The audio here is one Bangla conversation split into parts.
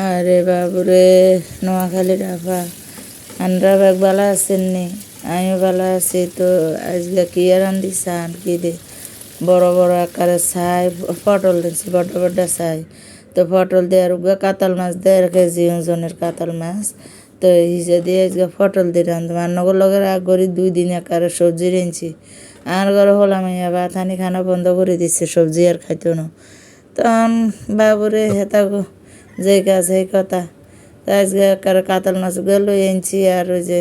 আরে বাবুরে নোয়াখালী রাফা আনরা ব্যাগ ভালো আছেন নি? আমিও ভালো আছি। তো আজকে কি আর আন দিছান কি দে? বড় বড় আকারে ছাই, পটল দিচ্ছি বড় বড় ছাই। তো পটল দিয়ে আর উগা কাতাল মাছ দেড় কেজি ওজনের কাতাল মাছ। তো হিসে দিয়ে আজকে পটল দিয়ে রান্ধবো রান্নাগুলো লগে রাগ করি দুই দিন আকারে সবজি রেঞ্চি আর ঘরে হলাম ভাত হানি খানা বন্ধ করে দিচ্ছে সবজি আর খাইতো না। তখন বাবুরে হেতা যে কাজ সেই কথা আজকে কার কাতাল মাছ গেলো এনেছি আর ওই যে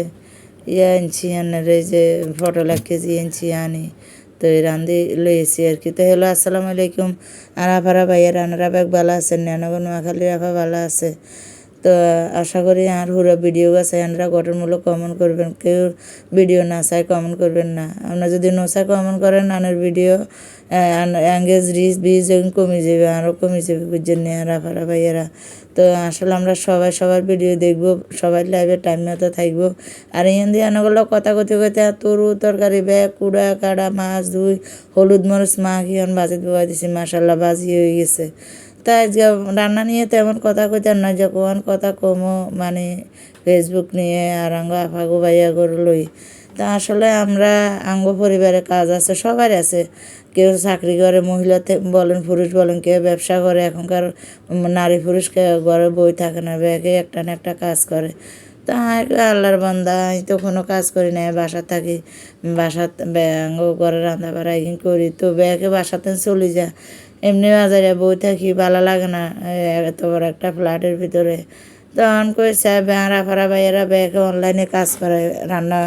ইয়া এনেছি আনার ওই যে পটল এক কেজি এনেছি আনি তো এই রান্ধি লইয়েছি আর কি তো হ্যালো আসসালামু আলাইকুম আরা ফারা ভাইয়া রান্নারা ব্যাগ ভালো আছেন নেনগর নোয়াখালী রাখা ভালো আছে তো আশা করি আর হুরা ভিডিও আছে আনরা গঠনমূলক কমেন্ট করবেন। কেউ ভিডিও না চাই কমেন্ট করবেন না। আপনারা যদি ন চাই কমেন্ট করেন, আনের ভিডিও অ্যাঙ্গেজ রিচ বিজ কমে যাবে আরও কমে যাবে বুঝছেন নি আর আফারা ভাইয়েরা। তো আসলে আমরা সবাই সবার ভিডিও দেখব সবাই লাইভে টাইম মতো থাকব। আর দিয়ে আনাগুলো কথা কথে কথে তরু, তরকারি, ব্যাগ, কুড়া, কাড়া, মাছ ধুই হলুদ মরিচ মাখ ইহন বাজি ধোয়া দিছি মাসাল্লাহ বাজি হয়ে গেছে। তাই আজকে রান্না নিয়ে তেমন কথা কইতাম না যে কোন কথা কমো মানে ফেসবুক নিয়ে আর আঙ্গ আফাগো ভাইয়া গরু লই। তা আসলে আমরা আঙ্গ পরিবারে কাজ আছে সবার আছে। কেউ চাকরি করে মহিলা বলেন, পুরুষ বলেন, কেউ ব্যবসা করে, এখনকার নারী পুরুষ কেউ ঘরে বই থাকে না, ব্যাগে একটা না একটা কাজ করে। তা আল্লাহর বান্দা, আমি তো কোনো কাজ করি না বাসা থাকি বাসা ব্যাঙ্গ ঘরে রান্না বাড়া করি, তো ব্যাগে বাসাতে চলে যা। এমনি বাজারে বই থাকি, ভালো লাগে না এত বড় একটা ফ্ল্যাটের ভিতরে। তখন কইছে বেহারা ফারা ভাইয়েরা ব্যাগে অনলাইনে কাজ করে, রান্না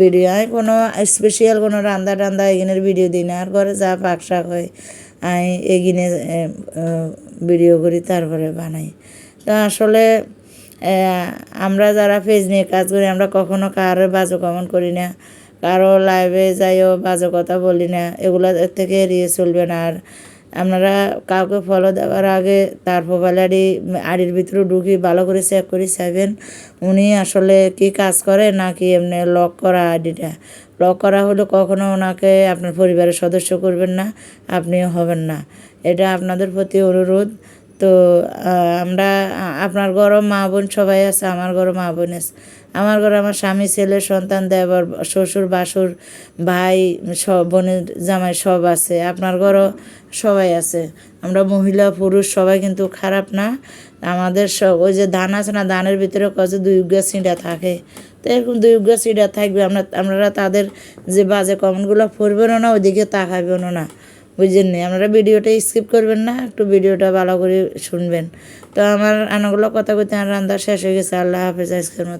ভিডিও আমি কোনো স্পেশাল কোনো রান্না টান্দা এগিনের ভিডিও দিই না, আর ঘরে যা পাক শাক হয়, আমি এগিনে ভিডিও করি, তারপরে বানাই। তো আসলে আমরা যারা পেজ নিয়ে কাজ করি, আমরা কখনো কারোর বাজে কমন করি না, কারও লাইভে যাইও, বাজে কথা বলি না, এগুলো থেকে এড়িয়ে চলবে না, আর আপনারা কাউকে ফলো দেওয়ার আগে তার প্রোফাইলারি আড়ির ভিতরে ঢুকি, ভালো করে চেক করি চাইবেন উনি আসলে কি কাজ করে নাকি এমনি লক করা আইডিটা। লক করা হলে কখনো ওনাকে আপনার পরিবারের সদস্য করবেন না, আপনিও হবেন না। এটা আপনাদের প্রতি অনুরোধ। তো আমরা আপনার ঘরও মা বোন সবাই আছে, আমার ঘরও মা বোন আছে। আমার ঘরে আমার স্বামী, ছেলে, সন্তান দেবর শ্বশুর, বাসুর, ভাই, সব, বোনের জামাই সব আছে, আপনার ঘরও সবাই আছে। আমরা মহিলা, পুরুষ, সবাই কিন্তু খারাপ না। আমাদের সব, ওই যে ধান আছে না, ধানের ভিতরে কছে দুই উগ্গা সিঁড়া থাকে। তো এরকম দুই উগ্গা সিঁড়া থাকবে, আমরা আপনারা তাদের যে বাজে কমেন্টগুলো পড়বেনও না, ওইদিকে তাকাবেনও না। বুঝলেন নি আপনারা ভিডিওটা স্কিপ করবেন না, একটু ভিডিওটা ভালো করে শুনবেন। তো আমার আনাগুলো কথা বলতে আমার রান্না শেষ হয়ে গেছে। আল্লাহ হাফেজ, আজকের মতো।